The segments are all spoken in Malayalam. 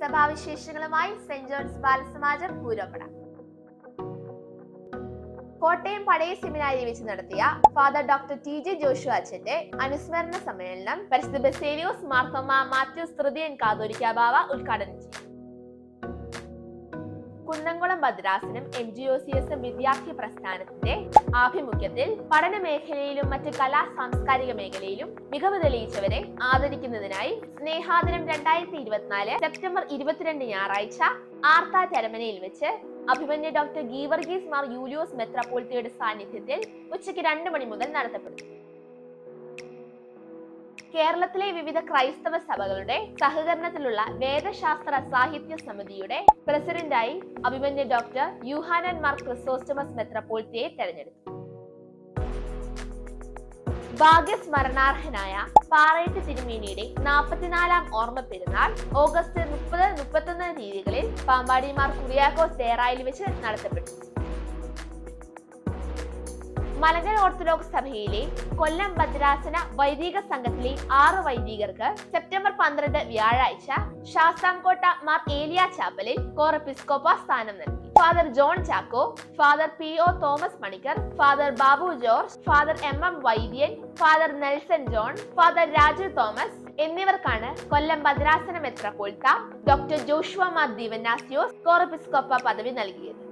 സഭാവിശേഷങ്ങളുമായി സെന്റ് ജോൺസ് ബാലസമാജം പൂരപ്പട. കോട്ടയം പഴയ സെമിനാരി വെച്ച് നടത്തിയ father doctor T J Joshua അച്ഛന്റെ അനുസ്മരണ സമ്മേളനം പരിശുദ്ധ ബസേലിയോസ് മാർത്തോമ മാത്യു തൃതീയൻ കാതോലിക്കാബാവ ഉദ്ഘാടനം ചെയ്തു. Kunnamkulam ഭദ്രാസനം M G O C S വിദ്യാർത്ഥി പ്രസ്ഥാനത്തിന്റെ ആഭിമുഖ്യത്തിൽ പഠന മേഖലയിലും മറ്റ് കലാ സാംസ്കാരിക മേഖലയിലും മികവ് തെളിയിച്ചവരെ ആദരിക്കുന്നതിനായി സ്നേഹാദിനം രണ്ടായിരത്തി ഇരുപത്തിനാല് സെപ്റ്റംബർ ഇരുപത്തിരണ്ട് ഞായറാഴ്ച ആർത്ത ചരമനയിൽ വെച്ച് അഭിമന്യ ഡോക്ടർ ഗീവർഗീസ് മാർ യൂലിയോസ് മെത്രാപ്പോളിത്തയുടെ സാന്നിധ്യത്തിൽ ഉച്ചയ്ക്ക് രണ്ട് മണി മുതൽ നടത്തപ്പെടും കേരളത്തിലെ വിവിധ ക്രൈസ്തവ സഭകളുടെ സഹകരണത്തിലുള്ള വേദശാസ്ത്ര സാഹിത്യ സമിതിയുടെ പ്രസിഡന്റായി അഭിമന്യ ഡോക്ടർ യുഹാനൻ മാർ ക്രിസോസ്റ്റമസ് മെത്രപ്പോൾത്തിയെ തെരഞ്ഞെടുത്തു. ഭാഗ്യസ്മരണാർഹനായ പാറയത്ത് തിരുമേനിയുടെ നാൽപ്പത്തിനാലാം ഓർമ്മ പെരുന്നാൾ ഓഗസ്റ്റ് മുപ്പത് മുപ്പത്തൊന്ന് തീയതികളിൽ പാമ്പാടിമാർ കുറിയാക്കോസ് തേറായിൽ വെച്ച് നടത്തപ്പെട്ടു. മലങ്കര ഓർത്തഡോക്സ് സഭയിലെ കൊല്ലം ഭദ്രാസന വൈദിക സംഘത്തിലെ ആറ് വൈദികർക്ക് സെപ്റ്റംബർ പന്ത്രണ്ട് വ്യാഴാഴ്ച ശാസ്താംകോട്ട മാർ ഏലിയ ചാപ്പലിൽ കോറപ്പിസ്കോപ്പ സ്ഥാനം നൽകി. Father John Chacko father P O Thomas Manikkar father Babu George father M M Vaidyan father Nelson John father Raju Thomas എന്നിവർക്കാണ് കൊല്ലം ഭദ്രാസന മെത്രപ്പോൾത്ത ഡോക്ടർ ജോഷുവ മാർ ദിവനാസിയോസ് കോറപ്പിസ്കോപ്പ പദവി നൽകിയത്.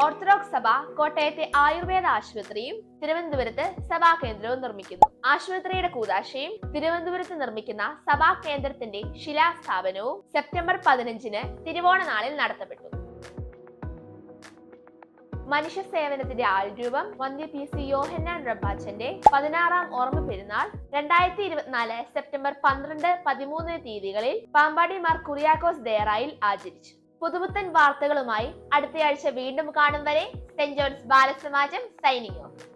ഓർത്തഡോക്സ് സഭ കോട്ടയത്തെ ആയുർവേദ ആശുപത്രിയും തിരുവനന്തപുരത്ത് സഭാ കേന്ദ്രവും നിർമ്മിക്കുന്നു. ആശുപത്രിയുടെ കൂതാശയും തിരുവനന്തപുരത്ത് നിർമ്മിക്കുന്ന സഭാ കേന്ദ്രത്തിന്റെ ശിലാസ്ഥാപനവും സെപ്റ്റംബർ പതിനഞ്ചിന് തിരുവോണ നാളിൽ നടത്തപ്പെട്ടു. മനുഷ്യ സേവനത്തിന്റെ ആൾരൂപം മന്ത്രി പി സി യോഹന്നാൻ റബ്ബാച്ചന്റെ പതിനാറാം ഓർമ്മ പെരുന്നാൾ രണ്ടായിരത്തി ഇരുപത്തിനാല് സെപ്റ്റംബർ പന്ത്രണ്ട് പതിമൂന്ന് തീയതികളിൽ പാമ്പാടി മാർ കുറിയാക്കോസ് ദേറായിൽ ആചരിച്ചു. പുതുപുത്തൻ വാർത്തകളുമായി അടുത്തയാഴ്ച വീണ്ടും കാണും വരെ Saint John's Balasamajam signing off